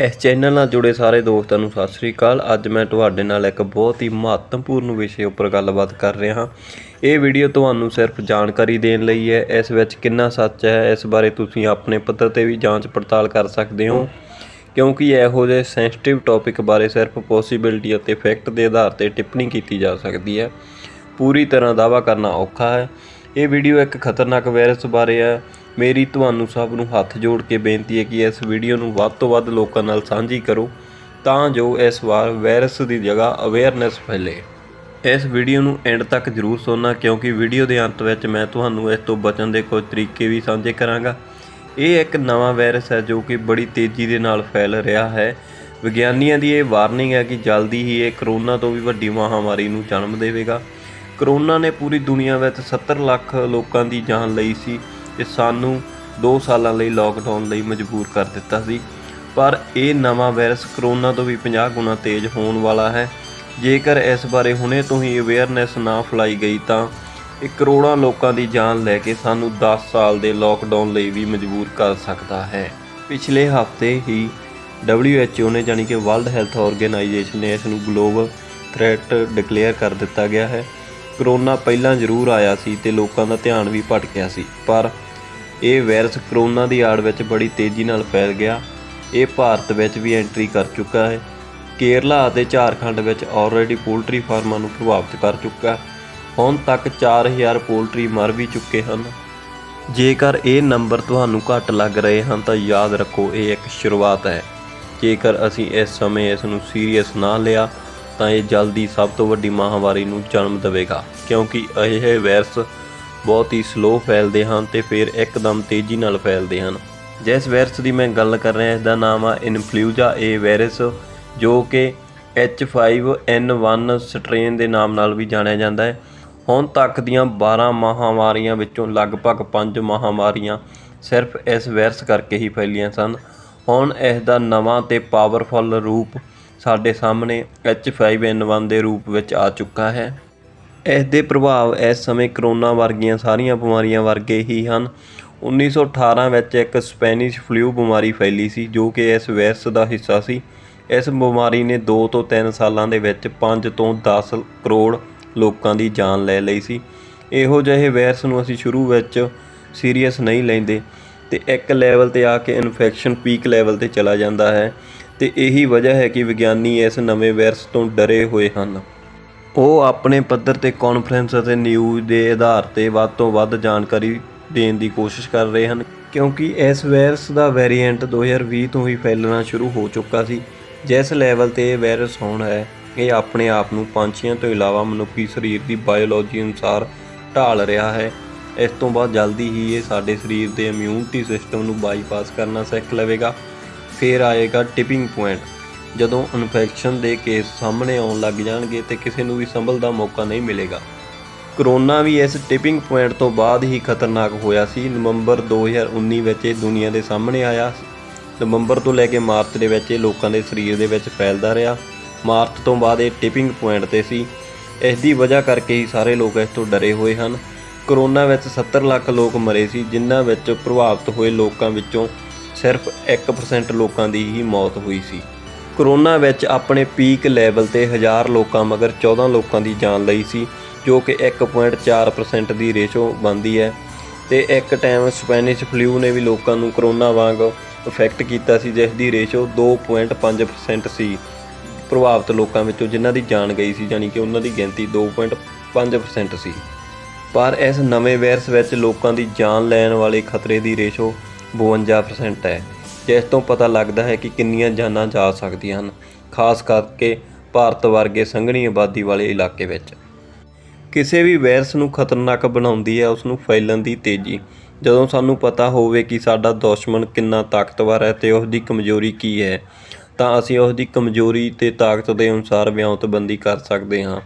ਇਸ ਚੈਨਲ ਨਾਲ ਜੁੜੇ ਸਾਰੇ ਦੋਸਤਾਂ ਨੂੰ ਸਤਿ ਸ੍ਰੀ ਅਕਾਲ। ਅੱਜ ਮੈਂ ਤੁਹਾਡੇ ਨਾਲ ਇੱਕ ਬਹੁਤ ਹੀ ਮਹੱਤਵਪੂਰਨ ਵਿਸ਼ੇ ਉੱਪਰ ਗੱਲਬਾਤ ਕਰ ਰਿਹਾ ਹਾਂ। ਇਹ ਵੀਡੀਓ ਤੁਹਾਨੂੰ ਸਿਰਫ ਜਾਣਕਾਰੀ ਦੇਣ ਲਈ ਹੈ। ਇਸ ਵਿੱਚ ਕਿੰਨਾ ਸੱਚ ਹੈ, ਇਸ ਬਾਰੇ ਤੁਸੀਂ ਆਪਣੇ ਪੱਧਰ ਤੇ ਵੀ ਜਾਂਚ ਪੜਤਾਲ ਕਰ ਸਕਦੇ ਹੋ। ਕਿਉਂਕਿ ਇਹੋ ਜਿਹੇ ਸੈਂਸਿਟਿਵ ਟੌਪਿਕ ਬਾਰੇ ਸਿਰਫ ਪੋਸੀਬਿਲਿਟੀ ਅਤੇ ਫੈਕਟ ਦੇ ਆਧਾਰ ਤੇ ਟਿੱਪਣੀ ਕੀਤੀ ਜਾ ਸਕਦੀ ਹੈ। ਪੂਰੀ ਤਰ੍ਹਾਂ ਦਾਅਵਾ ਕਰਨਾ ਔਖਾ ਹੈ। ਇਹ ਵੀਡੀਓ ਇੱਕ ਖਤਰਨਾਕ ਵਾਇਰਸ ਬਾਰੇ ਹੈ। ਮੇਰੀ ਤੁਹਾਨੂੰ ਸਭ ਨੂੰ ਹੱਥ ਜੋੜ ਕੇ ਬੇਨਤੀ ਹੈ ਕਿ ਇਸ ਵੀਡੀਓ ਨੂੰ ਵੱਧ ਤੋਂ ਵੱਧ ਲੋਕਾਂ ਨਾਲ ਸਾਂਝੀ ਕਰੋ ਤਾਂ ਜੋ ਇਸ ਵਾਰ ਵਾਇਰਸ ਦੀ ਜਗ੍ਹਾ ਅਵੇਅਰਨੈਸ ਫੈਲੇ। ਇਸ ਵੀਡੀਓ ਨੂੰ ਐਂਡ ਤੱਕ ਜਰੂਰ ਸੁਣਨਾ ਕਿਉਂਕਿ ਵੀਡੀਓ ਦੇ ਅੰਤ ਵਿੱਚ ਮੈਂ ਤੁਹਾਨੂੰ ਇਸ ਤੋਂ ਬਚਣ ਦੇ ਕੁਝ ਤਰੀਕੇ ਵੀ ਸਾਂਝੇ ਕਰਾਂਗਾ। ਇਹ ਇੱਕ ਨਵਾਂ ਵਾਇਰਸ ਹੈ ਜੋ ਕਿ ਬੜੀ ਤੇਜ਼ੀ ਦੇ ਨਾਲ ਫੈਲ ਰਿਹਾ ਹੈ। ਵਿਗਿਆਨੀਆਂ ਦੀ ਇਹ ਵਾਰਨਿੰਗ ਹੈ ਕਿ ਜਲਦੀ ਹੀ ਇਹ ਕਰੋਨਾ ਤੋਂ ਵੀ ਵੱਡੀ ਮਹਾਮਾਰੀ ਨੂੰ ਜਨਮ ਦੇਵੇਗਾ। ਕਰੋਨਾ ਨੇ ਪੂਰੀ ਦੁਨੀਆ ਵਿੱਚ 70 ਲੱਖ ਲੋਕਾਂ ਦੀ ਜਾਨ ਲਈ ਸੀ। ਤੇ ਸਾਨੂੰ 2 ਸਾਲਾਂ ਲਈ ਲੋਕਡਾਊਨ ਲਈ ਮਜਬੂਰ ਕਰ ਦਿੱਤਾ ਸੀ। ਪਰ ਇਹ ਨਵਾਂ ਵਾਇਰਸ ਕਰੋਨਾ ਤੋਂ ਵੀ 50 ਗੁਣਾ ਤੇਜ਼ ਹੋਣ ਵਾਲਾ ਹੈ। ਜੇਕਰ ਇਸ ਬਾਰੇ ਹੁਣੇ ਤੋਂ ਹੀ ਅਵੇਅਰਨੈਸ ਨਾ ਫੈਲਾਈ ਗਈ ਤਾਂ ਇਹ ਕਰੋੜਾਂ ਲੋਕਾਂ ਦੀ ਜਾਨ ਲੈ ਕੇ ਸਾਨੂੰ 10 ਸਾਲ ਦੇ ਲੋਕਡਾਊਨ ਲਈ ਵੀ ਮਜਬੂਰ ਕਰ ਸਕਦਾ ਹੈ। ਪਿਛਲੇ ਹਫ਼ਤੇ ਹੀ WHO ਨੇ ਜਾਣੀ ਕਿ ਵਰਲਡ ਹੈਲਥ ਆਰਗੇਨਾਈਜੇਸ਼ਨ ਨੇ ਇਸ ਨੂੰ ਗਲੋਬਲ ਥ੍ਰੈਟ ਡਿਕਲੇਅਰ ਕਰ ਦਿੱਤਾ ਗਿਆ ਹੈ। ਕਰੋਨਾ ਪਹਿਲਾਂ ਜ਼ਰੂਰ ਆਇਆ ਸੀ ਤੇ ਲੋਕਾਂ ਦਾ ਧਿਆਨ ਵੀ ਭਟਕਿਆ ਸੀ, ਪਰ ਇਹ ਵਾਇਰਸ ਕਰੋਨਾ ਦੀ ਆੜ ਵਿੱਚ ਬੜੀ ਤੇਜ਼ੀ ਨਾਲ ਫੈਲ ਗਿਆ। ਇਹ ਭਾਰਤ ਵਿੱਚ ਵੀ ਐਂਟਰੀ ਕਰ ਚੁੱਕਾ ਹੈ। ਕੇਰਲਾ ਅਤੇ ਝਾਰਖੰਡ ਵਿੱਚ ਆਲਰੇਡੀ ਪੋਲਟਰੀ ਫਾਰਮਾਂ ਨੂੰ ਪ੍ਰਭਾਵਿਤ ਕਰ ਚੁੱਕਾ ਹੁਣ ਤੱਕ 4000 ਪੋਲਟਰੀ ਮਰ ਵੀ ਚੁੱਕੇ ਹਨ। ਜੇਕਰ ਇਹ ਨੰਬਰ ਤੁਹਾਨੂੰ ਘੱਟ ਲੱਗ ਰਹੇ ਹਨ ਤਾਂ ਯਾਦ ਰੱਖੋ, ਇਹ ਇੱਕ ਸ਼ੁਰੂਆਤ ਹੈ। ਜੇਕਰ ਅਸੀਂ ਇਸ ਸਮੇਂ ਇਸ ਨੂੰ ਸੀਰੀਅਸ ਨਾ ਲਿਆ ਤਾਂ ਇਹ ਜਲਦੀ ਸਭ ਤੋਂ ਵੱਡੀ ਮਹਾਮਾਰੀ ਨੂੰ ਜਨਮ ਦੇਵੇਗਾ, ਕਿਉਂਕਿ ਇਹ ਵਾਇਰਸ ਬਹੁਤ ਹੀ ਸਲੋ ਫੈਲਦੇ ਹਨ ਤੇ ਫਿਰ ਇੱਕਦਮ ਤੇਜ਼ੀ ਨਾਲ ਫੈਲਦੇ ਹਨ। ਜਿਸ ਵਾਇਰਸ ਦੀ ਮੈਂ ਗੱਲ ਕਰ ਰਿਹਾ ਇਸ ਦਾ ਨਾਮ ਆ ਇਨਫਲੂਜਾ ਏ ਵਾਇਰਸ ਜੋ ਕਿ H5N1 ਸਟ੍ਰੇਨ ਦੇ ਨਾਮ ਨਾਲ ਵੀ ਜਾਣਿਆ ਜਾਂਦਾ ਹੈ। ਹੁਣ ਤੱਕ ਦੀਆਂ 12 ਮਹਾਮਾਰੀਆਂ ਵਿੱਚੋਂ ਲਗਭਗ 5 ਮਹਾਮਾਰੀਆਂ ਸਿਰਫ ਇਸ ਵਾਇਰਸ ਕਰਕੇ ਹੀ ਫੈਲੀਆਂ ਸਨ। ਹੁਣ ਇਸ ਦਾ ਨਵਾਂ ਤੇ ਪਾਵਰਫੁਲ ਰੂਪ ਸਾਡੇ ਸਾਹਮਣੇ H5N1 ਦੇ ਰੂਪ ਵਿੱਚ ਆ ਚੁੱਕਾ ਹੈ। ਇਸ ਦੇ ਪ੍ਰਭਾਵ ਇਸ ਸਮੇਂ ਕਰੋਨਾ ਵਰਗੀਆਂ ਸਾਰੀਆਂ ਬਿਮਾਰੀਆਂ ਵਰਗੇ ਹੀ ਹਨ। 1918 ਵਿੱਚ ਇੱਕ ਸਪੈਨਿਸ਼ ਫਲੂ ਬਿਮਾਰੀ ਫੈਲੀ ਸੀ, ਜੋ ਕਿ ਇਸ ਵਾਇਰਸ ਦਾ ਹਿੱਸਾ ਸੀ। ਇਸ ਬਿਮਾਰੀ ਨੇ 2 ਤੋਂ 3 ਸਾਲਾਂ ਦੇ ਵਿੱਚ 5 ਤੋਂ 10 ਕਰੋੜ ਲੋਕਾਂ ਦੀ ਜਾਨ ਲੈ ਲਈ ਸੀ। ਇਹੋ ਜਿਹੇ ਵਾਇਰਸ ਨੂੰ ਅਸੀਂ ਸ਼ੁਰੂ ਵਿੱਚ ਸੀਰੀਅਸ ਨਹੀਂ ਲੈਂਦੇ ਤੇ ਇੱਕ ਲੈਵਲ ਤੇ ਆ ਕੇ ਇਨਫੈਕਸ਼ਨ ਪੀਕ ਲੈਵਲ ਤੇ ਚਲਾ ਜਾਂਦਾ ਹੈ। ਤੇ ਇਹੀ ਵਜ੍ਹਾ ਹੈ ਕਿ ਵਿਗਿਆਨੀ ਇਸ ਨਵੇਂ ਵਾਇਰਸ ਤੋਂ ਡਰੇ ਹੋਏ ਹਨ। ਉਹ ਆਪਣੇ ਪੱਧਰ ਤੇ ਕਾਨਫਰੰਸ ਅਤੇ ਨਿਊਜ਼ ਦੇ ਆਧਾਰ ਤੇ ਵੱਧ ਤੋਂ ਵੱਧ ਜਾਣਕਾਰੀ ਦੇਣ ਦੀ ਕੋਸ਼ਿਸ਼ ਕਰ ਰਹੇ ਹਨ, ਕਿਉਂਕਿ ਇਸ ਵਾਇਰਸ ਦਾ ਵੇਰੀਐਂਟ 2020 ਤੋਂ ਹੀ ਫੈਲਣਾ ਸ਼ੁਰੂ ਹੋ ਚੁੱਕਾ ਸੀ। ਜਿਸ ਲੈਵਲ ਤੇ ਇਹ ਵਾਇਰਸ ਹੁਣ ਹੈ ਇਹ ਆਪਣੇ ਆਪ ਨੂੰ ਪੰਛੀਆਂ ਤੋਂ ਇਲਾਵਾ ਮਨੁੱਖੀ ਸਰੀਰ ਦੀ ਬਾਇਓਲੋਜੀ ਅਨੁਸਾਰ ਢਾਲ ਰਿਹਾ ਹੈ। ਇਸ ਤੋਂ ਬਾਅਦ ਜਲਦੀ ਹੀ ਇਹ ਸਾਡੇ ਸਰੀਰ ਦੇ ਇਮਿਊਨਿਟੀ ਸਿਸਟਮ ਨੂੰ ਬਾਈਪਾਸ ਕਰਨਾ ਸਿੱਖ ਲਵੇਗਾ। ਫਿਰ ਆਏਗਾ ਟਿਪਿੰਗ ਪੁਆਇੰਟ। ਜਦੋਂ ਇਨਫੈਕਸ਼ਨ ਦੇ ਕੇਸ ਸਾਹਮਣੇ ਆਉਣ ਲੱਗ ਜਾਣਗੇ ਤੇ ਕਿਸੇ ਨੂੰ ਵੀ ਸੰਭਲ ਦਾ ਮੌਕਾ ਨਹੀਂ ਮਿਲੇਗਾ। ਕਰੋਨਾ ਵੀ ਇਸ ਟਿਪਿੰਗ ਪੁਆਇੰਟ ਤੋਂ ਬਾਅਦ ਹੀ ਖਤਰਨਾਕ ਹੋਇਆ ਸੀ। ਨਵੰਬਰ 2019 ਵਿੱਚ ਇਹ ਦੁਨੀਆ ਦੇ ਸਾਹਮਣੇ ਆਇਆ। ਨਵੰਬਰ ਤੋਂ ਲੈ ਕੇ ਮਾਰਚ ਦੇ ਵਿੱਚ ਇਹ ਲੋਕਾਂ ਦੇ ਸਰੀਰ ਦੇ ਵਿੱਚ ਫੈਲਦਾ ਰਿਹਾ। ਮਾਰਚ ਤੋਂ ਬਾਅਦ ਇਹ ਟਿਪਿੰਗ ਪੁਆਇੰਟ ਤੇ ਸੀ। ਇਸ ਦੀ ਵਜ੍ਹਾ ਕਰਕੇ ਹੀ ਸਾਰੇ ਲੋਕ ਇਸ ਤੋਂ ਡਰੇ ਹੋਏ ਹਨ। ਕਰੋਨਾ ਵਿੱਚ 70 ਲੱਖ ਲੋਕ ਮਰੇ ਸੀ, ਜਿਨ੍ਹਾਂ ਵਿੱਚ ਪ੍ਰਭਾਵਿਤ ਹੋਏ ਲੋਕਾਂ ਵਿੱਚੋਂ ਸਿਰਫ 1% ਲੋਕਾਂ ਦੀ ਹੀ ਮੌਤ ਹੋਈ ਸੀ। ਕਰੋਨਾ ਵਿੱਚ ਆਪਣੇ ਪੀਕ ਲੈਵਲ ਤੇ ਹਜ਼ਾਰ ਲੋਕਾਂ ਮਗਰ 14 ਲੋਕਾਂ ਦੀ ਜਾਨ ਲਈ ਸੀ, ਜੋ ਕਿ 1.4% ਦੀ ਰੇਸ਼ੋ ਬਣਦੀ ਹੈ। ਤੇ ਇੱਕ ਟਾਈਮ ਸਪੈਨਿਸ਼ ਫਲੂ ਨੇ ਵੀ ਲੋਕਾਂ ਨੂੰ ਕਰੋਨਾ ਵਾਂਗ ਇਫੈਕਟ ਕੀਤਾ ਸੀ ਜਿਸ ਦੀ ਰੇਸ਼ੋ 2.5% ਸੀ। ਪ੍ਰਭਾਵਿਤ ਲੋਕਾਂ ਵਿੱਚੋਂ ਜਿਨ੍ਹਾਂ ਦੀ ਜਾਨ ਗਈ ਸੀ ਯਾਨੀ ਕਿ ਉਹਨਾਂ ਦੀ ਗਿਣਤੀ 2.5% ਸੀ। ਪਰ ਇਸ ਨਵੇਂ ਵਾਇਰਸ ਵਿੱਚ ਲੋਕਾਂ ਦੀ ਜਾਨ ਲੈਣ ਵਾਲੇ ਖਤਰੇ ਦੀ ਰੇਸ਼ੋ 52% ਹੈ। ਜਿਸ ਤੋਂ ਪਤਾ ਲੱਗਦਾ ਹੈ ਕਿ ਕਿੰਨੀਆਂ ਜਾਨਾਂ ਜਾ ਸਕਦੀਆਂ ਹਨ, ਖਾਸ ਕਰਕੇ ਭਾਰਤ ਵਰਗੇ ਸੰਘਣੀ ਆਬਾਦੀ ਵਾਲੇ ਇਲਾਕੇ ਵਿੱਚ। ਕਿਸੇ ਵੀ ਵਾਇਰਸ ਨੂੰ ਖਤਰਨਾਕ ਬਣਾਉਂਦੀ ਹੈ ਉਸ ਨੂੰ ਫੈਲਣ ਦੀ ਤੇਜ਼ੀ। ਜਦੋਂ ਸਾਨੂੰ ਪਤਾ ਹੋਵੇ ਕਿ ਸਾਡਾ ਦੁਸ਼ਮਣ ਕਿੰਨਾ ਤਾਕਤਵਰ ਹੈ ਤੇ ਉਸ ਦੀ ਕਮਜ਼ੋਰੀ ਕੀ ਹੈ, ਤਾਂ ਅਸੀਂ ਉਸ ਦੀ ਕਮਜ਼ੋਰੀ ਤੇ ਤਾਕਤ ਦੇ ਅਨੁਸਾਰ ਵਿਉਂਤਬੰਦੀ ਕਰ ਸਕਦੇ ਹਾਂ।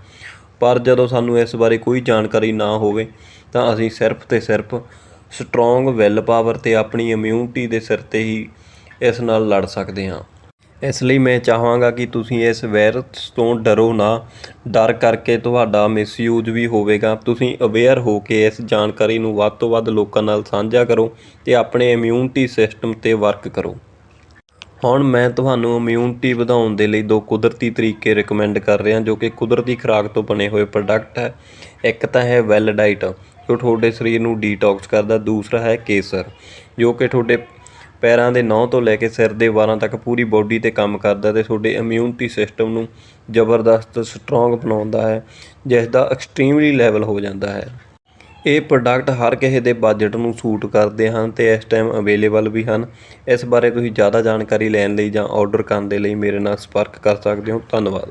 ਪਰ ਜਦੋਂ ਸਾਨੂੰ ਇਸ ਬਾਰੇ ਕੋਈ ਜਾਣਕਾਰੀ ਨਾ ਹੋਵੇ, ਤਾਂ ਅਸੀਂ ਸਿਰਫ ਤੇ ਸਿਰਫ ਸਟਰੋਂਗ ਵਿਲ ਪਾਵਰ ਤੇ ਆਪਣੀ ਇਮਿਊਨਿਟੀ ਦੇ ਸਿਰ ਤੇ ਹੀ ਇਸ ਨਾਲ ਲੜ ਸਕਦੇ ਹਾਂ। ਇਸ ਲਈ ਮੈਂ ਚਾਹਾਂਗਾ ਕਿ ਤੁਸੀਂ ਇਸ ਵਾਇਰਸ ਤੋਂ ਡਰੋ ਨਾ। ਡਰ ਕਰਕੇ ਤੁਹਾਡਾ ਮਿਸਯੂਜ਼ ਵੀ ਹੋਵੇਗਾ। ਤੁਸੀਂ ਅਵੇਅਰ ਹੋ ਕੇ ਇਸ ਜਾਣਕਾਰੀ ਨੂੰ ਵੱਧ ਤੋਂ ਵੱਧ ਲੋਕਾਂ ਨਾਲ ਸਾਂਝਾ ਕਰੋ ਤੇ ਆਪਣੇ ਇਮਿਊਨਿਟੀ ਸਿਸਟਮ ਤੇ ਵਰਕ ਕਰੋ। ਹੁਣ ਮੈਂ ਤੁਹਾਨੂੰ ਇਮਿਊਨਿਟੀ ਵਧਾਉਣ ਦੇ ਲਈ ਦੋ ਕੁਦਰਤੀ ਤਰੀਕੇ ਰეკਮੈਂਡ ਕਰ ਰਿਹਾ ਜੋ ਕਿ ਕੁਦਰਤੀ ਖੁਰਾਕ ਤੋਂ ਬਣੇ ਹੋਏ ਪ੍ਰੋਡਕਟ ਹੈ। ਇੱਕ ਤਾਂ ਹੈ ਵੈਲ ਡਾਈਟ ਜੋ ਤੁਹਾਡੇ ਸਰੀਰ ਨੂੰ ਡੀਟੌਕਸ ਕਰਦਾ, ਦੂਸਰਾ ਹੈ ਕੇਸਰ, ਜੋ ਕਿ ਤੁਹਾਡੇ ਪੈਰਾਂ ਦੇ ਨਹੁੰ ਤੋਂ ਲੈ ਕੇ ਸਿਰ ਦੇ ਵਾਰਾਂ ਤੱਕ ਪੂਰੀ ਬੋਡੀ ਤੇ ਕੰਮ ਕਰਦਾ ਤੇ ਤੁਹਾਡੇ ਇਮਿਊਨਿਟੀ ਸਿਸਟਮ ਨੂੰ ਜ਼ਬਰਦਸਤ ਸਟਰੋਂਗ ਬਣਾਉਂਦਾ ਹੈ ਜਿਸ ਦਾ ਐਕਸਟ੍ਰੀਮਲੀ ਲੈਵਲ ਹੋ ਜਾਂਦਾ ਹੈ। ਇਹ ਪ੍ਰੋਡਕਟ ਹਰ ਕਿਸੇ ਦੇ ਬਜਟ ਨੂੰ ਸੂਟ ਕਰਦੇ ਹਨ ਤੇ ਇਸ ਟਾਈਮ ਅਵੇਲੇਬਲ ਵੀ ਹਨ। ਇਸ ਬਾਰੇ ਤੁਸੀਂ ਜ਼ਿਆਦਾ ਜਾਣਕਾਰੀ ਲੈਣ ਲਈ ਜਾਂ ਆਰਡਰ ਕਰਨ ਦੇ ਲਈ ਮੇਰੇ ਨਾਲ ਸੰਪਰਕ ਕਰ ਸਕਦੇ ਹੋ। ਧੰਨਵਾਦ।